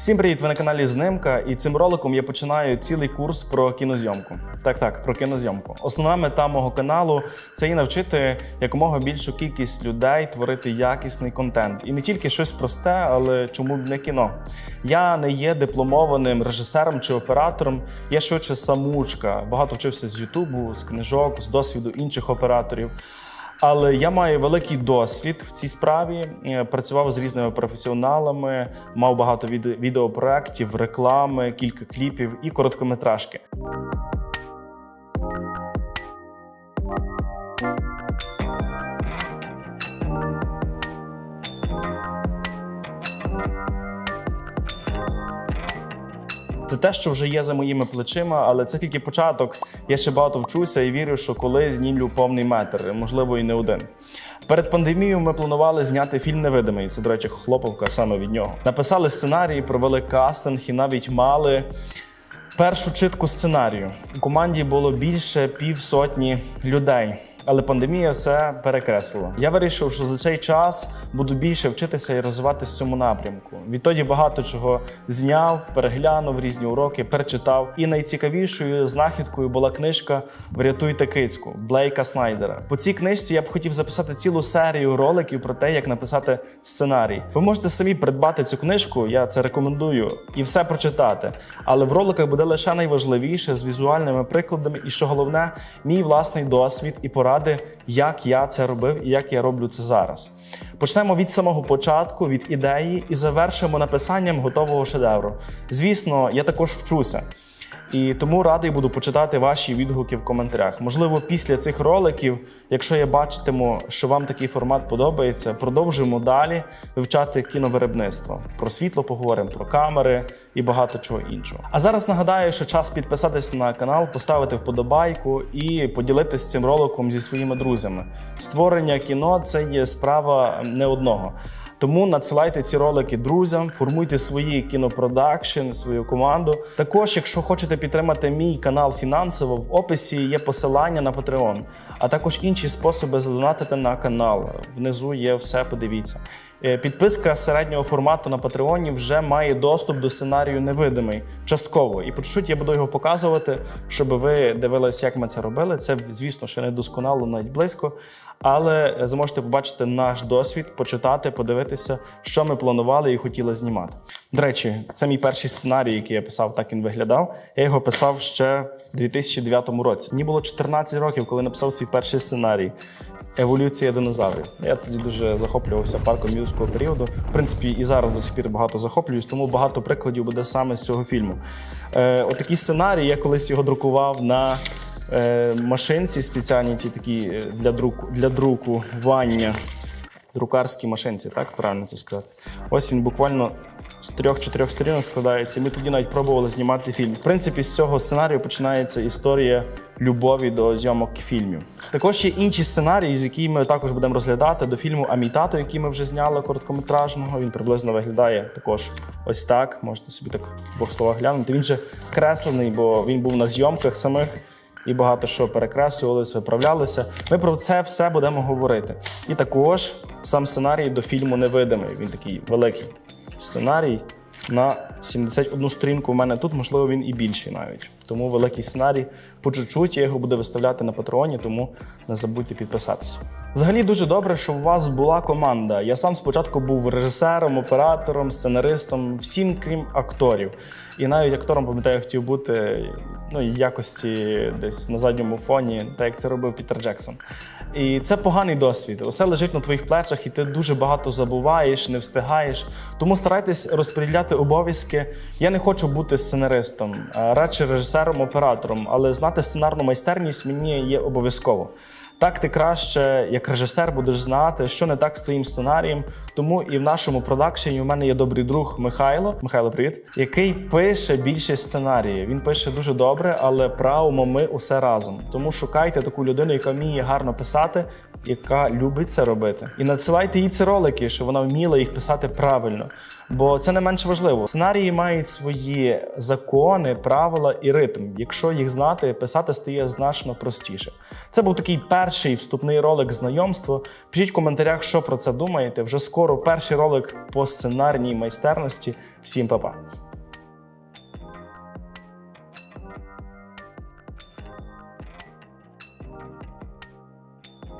Всім привіт! Ви на каналі Знимка, і цим роликом я починаю цілий курс про кінозйомку. Так, так, про кінозйомку. Основна мета мого каналу це і навчити якомога більшу кількість людей творити якісний контент. І не тільки щось просте, але чому б не кіно. Я не є дипломованим режисером чи оператором, я швидше самучка. Багато вчився з Ютубу, з книжок, з досвіду інших операторів. Але я маю великий досвід в цій справі. Е, Працював з різними професіоналами, мав багато від- відеопроєктів, реклами, кілька кліпів і короткометражки. Це те, що вже є за моїми плечима, але це тільки початок. Я ще багато вчуся і вірю, що колись знімлю повний метр, можливо, і не один. Перед пандемією ми планували зняти фільм Невидимий. Це, до речі, хлоповка саме від нього. Написали сценарій, провели кастинг і навіть мали першу читку сценарію. У команді було більше півсотні людей. Але пандемія все перекреслила. Я вирішив, що за цей час буду більше вчитися і розвиватися в цьому напрямку. Відтоді багато чого зняв, переглянув різні уроки, перечитав. І найцікавішою знахідкою була книжка Врятуйте кицьку Блейка Снайдера. По цій книжці я б хотів записати цілу серію роликів про те, як написати сценарій. Ви можете самі придбати цю книжку, я це рекомендую, і все прочитати. Але в роликах буде лише найважливіше з візуальними прикладами, і що головне, мій власний досвід і поради, як я це робив і як я роблю це зараз. Почнемо від самого початку, від ідеї, і завершимо написанням готового шедевру. Звісно, я також вчуся. І тому радий буду почитати ваші відгуки в коментарях. Можливо, після цих роликів, якщо я бачитиму, що вам такий формат подобається, продовжуємо далі вивчати кіновиробництво. Про світло поговоримо, про камери і багато чого іншого. А зараз нагадаю, що час підписатись на канал, поставити вподобайку і поділитися цим роликом зі своїми друзями. Створення кіно це є справа не одного. Тому надсилайте ці ролики друзям, формуйте свої кінопродакшн, свою команду. Також, якщо хочете підтримати мій канал фінансово, в описі є посилання на Patreon, а також інші способи задонатити на канал. Внизу є все, подивіться. Е, Підписка середнього формату на Патреоні вже має доступ до сценарію невидимий частково. І по чуть я буду його показувати, щоб ви дивились, як ми це робили. Це, звісно, ще не досконало, навіть близько. Але зможете побачити наш досвід, почитати, подивитися, що ми планували і хотіли знімати. До речі, це мій перший сценарій, який я писав, так він виглядав. Я його писав ще в 2009 році. Мені було 14 років, коли написав свій перший сценарій. Еволюція динозаврів. Я тоді дуже захоплювався парком юрського періоду. В принципі, і зараз до сих пір багато захоплююсь, тому багато прикладів буде саме з цього фільму. Е, отакий сценарій, я колись його друкував на е, машинці спеціальній, ці такі е, для друку для друкування. Друкарській машинці, так правильно це сказати. Ось він буквально з трьох-чотирьох сторінок складається. Ми тоді навіть пробували знімати фільм. В принципі, з цього сценарію починається історія любові до зйомок фільмів. Також є інші сценарії, з якими ми також будемо розглядати до фільму Амітато, який ми вже зняли короткометражного. Він приблизно виглядає також ось так. Можете собі так в двох словах глянути. Він же креслений, бо він був на зйомках самих. І багато що перекреслювалися, виправлялися. Ми про це все будемо говорити. І також сам сценарій до фільму Невидимий. Він такий великий сценарій на 71 сторінку. У мене тут, можливо, він і більший навіть. Тому великий сценарій по чуть-чуть я його буду виставляти на патреоні, тому не забудьте підписатися. Взагалі дуже добре, що у вас була команда. Я сам спочатку був режисером, оператором, сценаристом, всім крім акторів. І навіть актором, пам'ятаю, хотів бути ну, якості десь на задньому фоні, так як це робив Пітер Джексон. І це поганий досвід. Усе лежить на твоїх плечах, і ти дуже багато забуваєш, не встигаєш. Тому старайтесь розподіляти обов'язки. Я не хочу бути сценаристом, радше режисером, оператором, але знати сценарну майстерність мені є обов'язково. Так ти краще, як режисер, будеш знати, що не так з твоїм сценарієм. Тому і в нашому продакшені у мене є добрий друг Михайло. Михайло, привіт, який пише більше сценарії. Він пише дуже добре, але правимо ми усе разом. Тому шукайте таку людину, яка вміє гарно писати яка любить це робити. І надсилайте їй ці ролики, щоб вона вміла їх писати правильно. Бо це не менш важливо. Сценарії мають свої закони, правила і ритм. Якщо їх знати, писати стає значно простіше. Це був такий перший вступний ролик знайомства. Пишіть в коментарях, що про це думаєте. Вже скоро перший ролик по сценарній майстерності. Всім па-па!